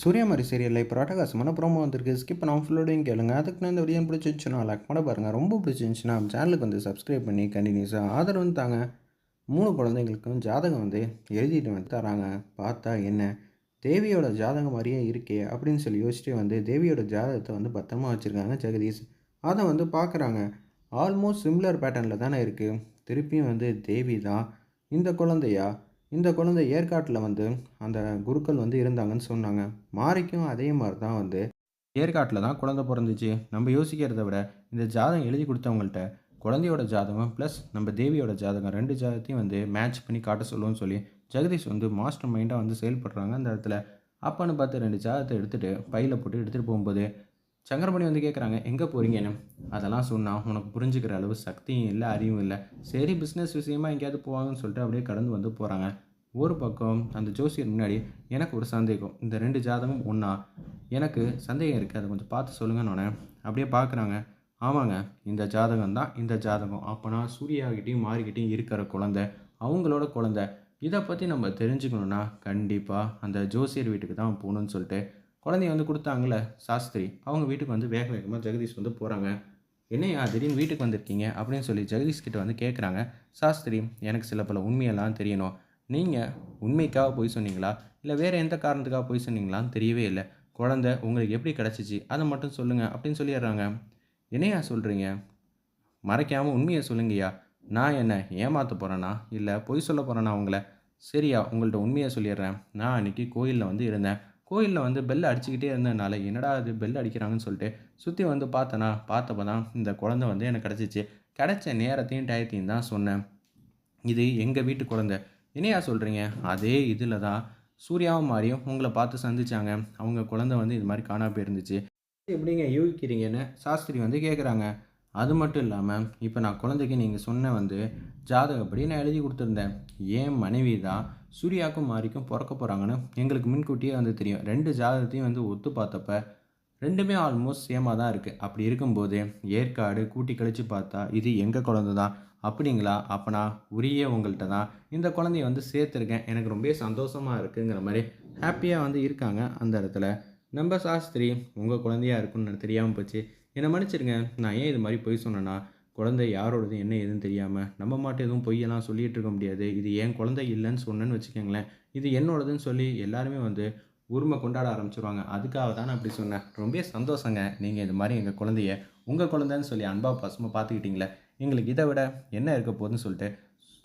சூர்யாமாரி சீரியலில் இப்போ ராட்டகாசமான ப்ரோமோ வந்திருக்கு. ஸ்கிப் நான் ஃபுல்லோடையும் கேளுங்க. அதுக்கு நான் இந்த வீடியோ பிடிச்சிருந்துச்சுன்னா லைக் பண்ண பாருங்கள் ரொம்ப பிடிச்சிருந்துச்சுன்னா சேனலுக்கு வந்து சப்ஸ்கிரைப் பண்ணி கண்டினியூஸாக ஆதரவு வந்து தாங்க. மூணு குழந்தைங்களுக்கும் ஜாதகம் வந்து எழுதிட்டு வந்து தராங்க. பார்த்தா என்ன? தேவியோட ஜாதகம் மாதிரியே இருக்கே அப்படின்னு சொல்லி யோசிச்சுட்டு வந்து தேவியோட ஜாதகத்தை வந்து பத்திரமா வச்சுருக்காங்க ஜெகதீஷ். அதை வந்து பார்க்குறாங்க. ஆல்மோஸ்ட் சிம்லர் பேட்டர்னில் தானே இருக்குது திருப்பியும் வந்து தேவி தான் இந்த குழந்தையா? இந்த குழந்தை ஏற்காட்டில் வந்து அந்த குருக்கள் வந்து இருந்தாங்கன்னு சொன்னாங்க. மாரிக்கும் அதே மாதிரி தான் வந்து ஏற்காட்டில் தான் குழந்தை பிறந்துச்சு. நம்ம யோசிக்கிறத விட இந்த ஜாதகம் எழுதி கொடுத்தவங்கள்ட்ட குழந்தையோட ஜாதகம் ப்ளஸ் நம்ம தேவியோட ஜாதகம் ரெண்டு ஜாதகத்தையும் வந்து மேட்ச் பண்ணி காட்ட சொல்லுவோம்னு சொல்லி ஜெகதீஷ் வந்து மாஸ்டர் மைண்டாக வந்து செயல்படுறாங்க அந்த இடத்துல. அப்பான்னு பார்த்து ரெண்டு ஜாதகத்தை எடுத்துகிட்டு பையில் போட்டு எடுத்துகிட்டு போகும்போது சங்கரமணி வந்து கேட்குறாங்க எங்கே போகிறீங்கன்னு அதெல்லாம் சொன்னால் உனக்கு புரிஞ்சுக்கிற அளவு சக்தியும் இல்லை அறிவும் இல்லை. சரி பிஸ்னஸ் விஷயமா எங்கேயாவது போவாங்கன்னு சொல்லிட்டு அப்படியே கடந்து வந்து போகிறாங்க ஒரு பக்கம் அந்த ஜோசியர் முன்னாடி எனக்கு ஒரு சந்தேகம். இந்த ரெண்டு ஜாதகம் ஒன்றா எனக்கு சந்தேகம் இருக்குது அதை கொஞ்சம் பார்த்து சொல்லுங்கன்னு அப்படியே பார்க்குறாங்க ஆமாங்க இந்த ஜாதகம் தான் இந்த ஜாதகம். அப்போனா சூர்யாகிட்டையும் மாறிக்கிட்டையும் இருக்கிற குழந்த அவங்களோட குழந்த. இதை பற்றி நம்ம தெரிஞ்சுக்கணுன்னா கண்டிப்பாக அந்த ஜோசியர் வீட்டுக்கு தான் போகணுன்னு சொல்லிட்டு குழந்தைய வந்து கொடுத்தாங்கள சாஸ்திரி அவங்க வீட்டுக்கு வந்து வேக வேகமாக ஜெகதீஷ் வந்து போகிறாங்க என்னையா திடீர்னு வீட்டுக்கு வந்திருக்கீங்க? அப்படின்னு சொல்லி ஜெகதீஷ் கிட்ட வந்து கேட்குறாங்க சாஸ்திரி எனக்கு சில பல உண்மையெல்லாம் தெரியணும். நீங்கள் உண்மைக்காக போய் சொன்னீங்களா? இல்லை வேறு எந்த காரணத்துக்காக போய் சொன்னீங்களான்னு தெரியவே இல்லை. குழந்த உங்களுக்கு எப்படி கிடச்சிச்சு? அதை மட்டும் சொல்லுங்கள் அப்படின்னு சொல்லிடுறாங்க. என்னையா சொல்கிறீங்க மறைக்காமல் உண்மையை சொல்லுங்கய்யா. நான் என்ன ஏமாற்ற போகிறேன்னா இல்லை பொய் சொல்ல போகிறேன்னா உங்களை? சரியா உங்கள்கிட்ட உண்மையை சொல்லிடுறேன். நான் அன்றைக்கி கோயிலில் வந்து இருந்தேன். கோயிலில் வந்து பெல் அடிச்சுக்கிட்டே இருந்ததுனால என்னடா இது பெல் அடிக்கிறாங்கன்னு சொல்லிட்டு சுற்றி வந்து பார்த்தேனா பார்த்தப்ப தான் இந்த குழந்தை வந்து எனக்கு கிடச்சிச்சு. கிடச்ச நேரத்தையும் டயத்தையும் தான் சொன்னேன். இது எங்கள் வீட்டு குழந்தை. என்னையா சொல்கிறீங்க அதே இதில் தான். சூர்யாவும் மாதிரியும் உங்களை பார்த்து சந்திச்சாங்க. அவங்க குழந்தை வந்து இது மாதிரி காணாமல் போயிருந்துச்சு. எப்படிங்க யூகிக்கிறீங்கன்னு சாஸ்திரி வந்து கேட்குறாங்க அது மட்டும் இல்லாமல் இப்போ நான் குழந்தைக்கு நீங்கள் சொன்ன வந்து ஜாதகப்படி நான் எழுதி கொடுத்துருந்தேன். ஏன் மனைவி தான் சூர்யாவுக்கும் மாரிக்கும் பிறக்க போகிறாங்கன்னு எங்களுக்கு முன்கூட்டியே வந்து தெரியும். ரெண்டு ஜாதகத்தையும் வந்து ஒத்து பார்த்தப்ப ரெண்டுமே ஆல்மோஸ்ட் சேமாக தான் இருக்குது அப்படி இருக்கும்போது ஏற்காடு கூட்டி கழித்து பார்த்தா இது எங்கள் குழந்த தான்? அப்படிங்களா? அப்போ நான் உரிய உங்கள்கிட்ட தான் இந்த குழந்தைய வந்து சேர்த்துருக்கேன். எனக்கு ரொம்ப சந்தோஷமாக இருக்குங்கிற மாதிரி ஹாப்பியாக வந்து இருக்காங்க அந்த இடத்துல. நம்ம சாஸ்திரி உங்கள் குழந்தையா இருக்குன்னு எனக்கு தெரியாமல் போச்சு. என்னை மன்னிச்சிருங்க நான் ஏன் இது மாதிரி பொய் சொன்னேன்னா குழந்தை யாரோடது என்ன ஏதுன்னு தெரியாமல் நம்ம மாட்டும் எதுவும் பொய்யெல்லாம் சொல்லிகிட்டு இருக்க முடியாது. இது என் குழந்தை இல்லைன்னு சொன்னேன்னு வச்சுக்கோங்களேன். இது என்னோடதுன்னு சொல்லி எல்லாருமே வந்து உரிமை கொண்டாட ஆரம்பிச்சிருவாங்க. அதுக்காக தான் நான் அப்படி சொன்னேன். ரொம்ப சந்தோஷங்க. நீங்கள் இது மாதிரி எங்கள் குழந்தைய உங்கள் குழந்தைன்னு சொல்லி அன்பா பசுமை பார்த்துக்கிட்டீங்களே. எங்களுக்கு இதை விட என்ன இருக்க போகுதுன்னு சொல்லிட்டு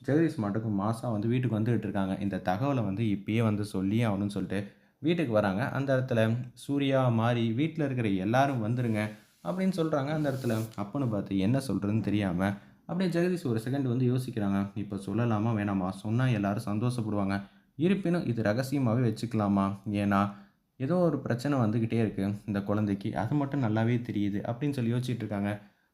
ஜெகதீஷ் மட்டுக்கும் மாதம் வந்து வீட்டுக்கு வந்துகிட்டு இருக்காங்க. இந்த தகவலை வந்து இப்பயே வந்து சொல்லி ஆகணும்னு சொல்லிட்டு வீட்டுக்கு வராங்க. அந்த இடத்துல சூர்யா மாறி வீட்டில் இருக்கிற எல்லாரும் வந்துருங்க. அப்படின்னு சொல்கிறாங்க அந்த இடத்துல. அப்பன்னு பார்த்து என்ன சொல்கிறதுன்னு தெரியாமல் அப்படியே ஜெகதீஷ் ஒரு செகண்ட் வந்து யோசிக்கிறாங்க. இப்போ சொல்லலாமா வேணாமா? சொன்னால் எல்லோரும் சந்தோஷப்படுவாங்க. இருப்பினும் இது ரகசியமாகவே வச்சுக்கலாமா? ஏன்னா ஏதோ ஒரு பிரச்சனை வந்துக்கிட்டே இருக்குது இந்த குழந்தைக்கு அது மட்டும் நல்லாவே தெரியுது அப்படின்னு சொல்லி யோசிச்சுட்டு இருக்காங்க.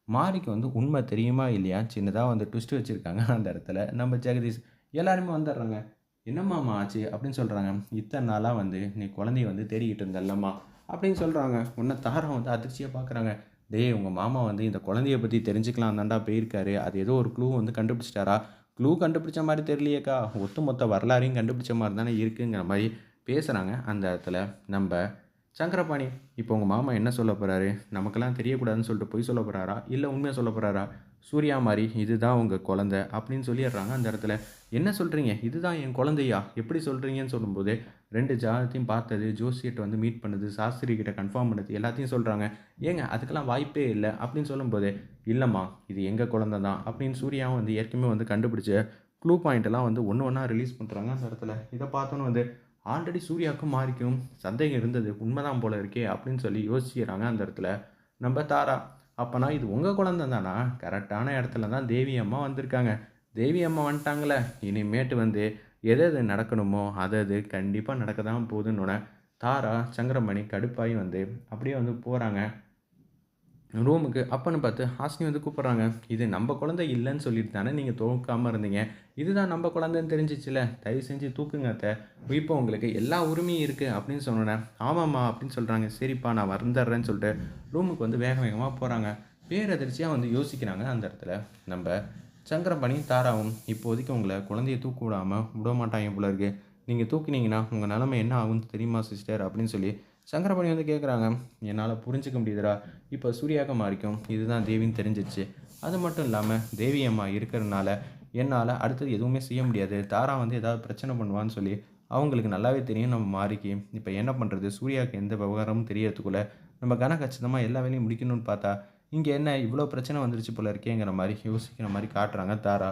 மாரிக்கு வந்து உண்மை தெரியுமா இல்லையா? சின்னதாக வந்து ட்விஸ்ட் வச்சுருக்காங்க அந்த இடத்துல. நம்ம ஜெகதீஷ் எல்லாருமே வந்துடுறாங்க. என்னம்மாமா ஆச்சு அப்படின்னு சொல்கிறாங்க இத்தனை நாளாக வந்து நீ குழந்தைய வந்து தேடிக்கிட்டு இருந்தல்லம்மா? அப்படின்னு சொல்கிறாங்க உன்னை தாரம் வந்து அதிர்ச்சியாக பார்க்குறாங்க டேய் உங்கள் மாமா வந்து இந்த குழந்தைய பற்றி தெரிஞ்சுக்கலாம் தாண்டா போயிருக்காரு. அது ஏதோ ஒரு க்ளூ வந்து கண்டுபிடிச்சிட்டாரா? க்ளூ கண்டுபிடிச்ச மாதிரி தெரியலையேக்கா. ஒட்டுமொத்த வரலாறையும் கண்டுபிடிச்ச மாதிரி தானே இருக்குங்கிற மாதிரி பேசுகிறாங்க அந்த இடத்துல நம்ம சங்கரபாணி. இப்போ உங்கள் மாமா என்ன சொல்ல போகிறாரு நமக்கெல்லாம் தெரியக்கூடாதுன்னு சொல்லிட்டு பொய் சொல்ல போகிறாரா இல்லை உண்மையாக சொல்ல போகிறாரா சூர்யா மாதிரி இதுதான் உங்கள் குழந்த அப்படின்னு சொல்லிடுறாங்க அந்த இடத்துல. என்ன சொல்கிறீங்க இதுதான் என் குழந்தையா? எப்படி சொல்கிறீங்கன்னு சொல்லும்போது ரெண்டு ஜாதத்தையும் பார்த்தது ஜோசியர்கிட்ட வந்து மீட் பண்ணுது சாஸ்திரி கிட்ட கன்ஃபார்ம் பண்ணுது எல்லாத்தையும் சொல்கிறாங்க ஏங்க அதுக்கெல்லாம் வாய்ப்பே இல்லை அப்படின்னு சொல்லும்போது இல்லைம்மா இது எங்கள் குழந்த தான் அப்படின்னு சூர்யாவும் வந்து ஏற்கனவே வந்து கண்டுபிடிச்ச க்ளூ பாயிண்ட்டெல்லாம் வந்து ஒன்று ஒன்றா ரிலீஸ் பண்ணுறாங்க அந்த இடத்துல. இதை பார்த்தோன்னு வந்து ஆல்ரெடி சூர்யாவுக்கும் மாறிக்கும் சந்தேகம் இருந்தது உண்மைதான் போல இருக்கே அப்படின்னு சொல்லி யோசிக்கிறாங்க அந்த இடத்துல. நம்ம தாரா அப்போனா இது உங்கள் குழந்தை தானா கரெக்டான இடத்துல தான் தேவி அம்மா வந்திருக்காங்க. தேவி அம்மா வந்துட்டாங்களே. இனிமேட்டு வந்து எது எது நடக்கணுமோ அது அது கண்டிப்பாக நடக்க தான் போகுதுன்னு தாரா சங்கரமணி கடுப்பாகி வந்து அப்படியே வந்து போகிறாங்க ரூமுக்கு. அப்பன்னு பார்த்து ஹாஸ்னி வந்து கூப்பிட்றாங்க. இது நம்ம குழந்தை இல்லைன்னு சொல்லிட்டு தானே நீங்கள் தூக்காமல் இருந்தீங்க. இதுதான் நம்ம குழந்தைன்னு தெரிஞ்சிச்சுல. தயவு செஞ்சு தூக்குங்க அத்தை. இப்போ உங்களுக்கு எல்லா உரிமையும் இருக்குது அப்படின்னு சொன்னேன் ஆமாம்மா அப்படின்னு சொல்கிறாங்க சரிப்பா நான் வந்துடுறேன்னு சொல்லிட்டு ரூமுக்கு வந்து வேக வேகமாக போகிறாங்க பேரதிர்ச்சியாக வந்து யோசிக்கிறாங்க அந்த இடத்துல. நம்ம சங்கரபாணி தாராவும் இப்போதைக்கு உங்களை குழந்தைய தூக்க விடாமல் விட மாட்டாங்க போல இருக்கு. நீங்கள் தூக்கினீங்கன்னா உங்கள் நிலமை என்ன ஆகும்னு தெரியுமா சிஸ்டர் அப்படின்னு சொல்லி சங்கரபாணி வந்து கேட்குறாங்க என்னால் புரிஞ்சிக்க முடியுதுடா. இப்போ சூர்யாவுக்கு மாறிக்கும். இதுதான் தேவின்னு தெரிஞ்சிச்சு. அது மட்டும் இல்லாமல் தேவி அம்மா இருக்கிறதுனால என்னால் அடுத்தது எதுவுமே செய்ய முடியாது. தாரா வந்து ஏதாவது பிரச்சனை பண்ணுவான்னு சொல்லி அவங்களுக்கு நல்லாவே தெரியும் நம்ம மாறிக்கு. இப்போ என்ன பண்ணுறது சூர்யாவுக்கு எந்த விவகாரமும் தெரியறதுக்குள்ளே நம்ம கன கச்சிதமாக எல்லா வேலையும் முடிக்கணும்னு பார்த்தா இங்கே என்ன இவ்வளோ பிரச்சனை வந்துருச்சு போல இருக்கேங்கிற மாதிரி யோசிக்கிற மாதிரி காட்டுறாங்க தாரா.